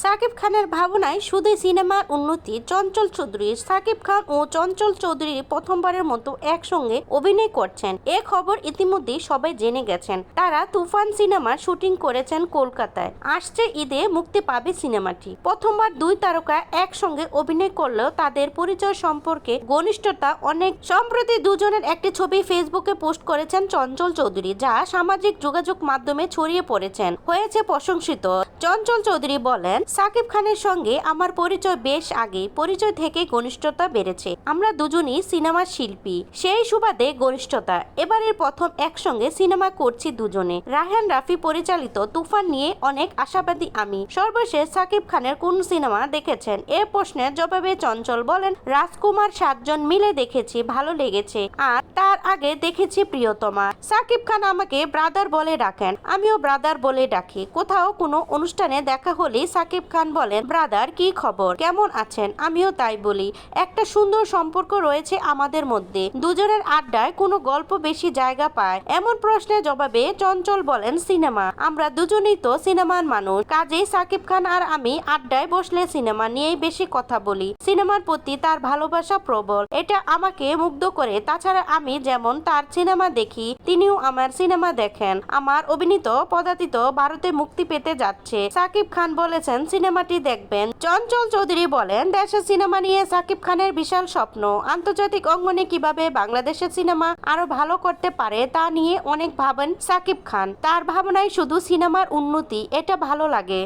সাকিব খানের ভাবনায় শুধু সিনেমার উন্নতি, চঞ্চল চৌধুরী, সাকিব খান ও চঞ্চল চৌধুরী প্রথমবারের মতো একসঙ্গে অভিনয় করছেন। এ খবর ইতিমধ্যেই সবাই জেনে গেছেন। তারা তুফান সিনেমার শুটিং করেছেন কলকাতায়। আসছে ঈদে মুক্তি পাবে সিনেমাটি। প্রথমবার দুই তারকা একসঙ্গে অভিনয় করলেও তাদের পরিচয় সম্পর্কে ঘনিষ্ঠতা অনেক। সম্প্রতি দুজনের একটি ছবি ফেসবুকে পোস্ট করেছেন চঞ্চল চৌধুরী, যা সামাজিক যোগাযোগ মাধ্যমে ছড়িয়ে পড়েছেন। হয়েছে প্রশংসিত। চঞ্চল চৌধুরী বলেন সাকিব খানের সঙ্গে আমার পরিচয় বেশ আগে পরিচয় থেকে ঘনিষ্ঠতা বেড়েছে। আমরা দুজনই সিনেমার শিল্পী, সেই সুবাদে ঘনিষ্ঠতা। এবারের প্রথম একসঙ্গে সিনেমা করছি দুজনে। রাহান রাফি পরিচালিত তুফান নিয়ে অনেক আশাবাদী আমি। সর্বশেষ সাকিব খানের কোন সিনেমা দেখেছেন? এ প্রশ্নের জবাবে চঞ্চল বলেন, রাজকুমার সাতজন মিলে দেখেছি, ভালো লেগেছে। আর তার আগে দেখেছি প্রিয়তমা। সাকিব খান আমাকে ব্রাদার বলে ডাকেন। আমিও ব্রাদার বলে ডাকি। কোথাও কোনো অনুষ্ঠানে দেখা হলে সাকিব খান বলেন, ব্রাদার, কি খবর? কেমন আছেন? আমিও তাই বলি। একটা সুন্দর সম্পর্ক রয়েছে আমাদের মধ্যে। দুজনের আড্ডায় কোনো গল্প বেশি জায়গা পায়। এমন প্রশ্নের জবাবে চঞ্চল বলেন, সিনেমা। আমরা দুজনেই তো সিনেমার মানুষ। কাজেই সাকিব খান আর আমি আড্ডায় বসলে সিনেমা নিয়েই বেশি কথা বলি। সিনেমার প্রতি তার ভালোবাসা প্রবল। এটা আমাকে মুগ্ধ করে। তাছাড়া আমি যেমন তার সিনেমা দেখি, তিনিও আমার সিনেমা দেখেন। আমার অভিনীত পদাতিত ভারতে মুক্তি পেতে যাচ্ছে। সাকিব খান বলেছেন সিনেমাটি দেখবেন। চঞ্চল চৌধুরী বলেন দেশের সিনেমা নিয়ে সাকিব খানের বিশাল স্বপ্ন। আন্তর্জাতিক অঙ্গনে কীভাবে বাংলাদেশের সিনেমা আরও ভালো করতে পারে তা নিয়ে অনেক ভাবেন সাকিব খান। তার ভাবনায় শুধু সিনেমার উন্নতি, এটা ভালো লাগে।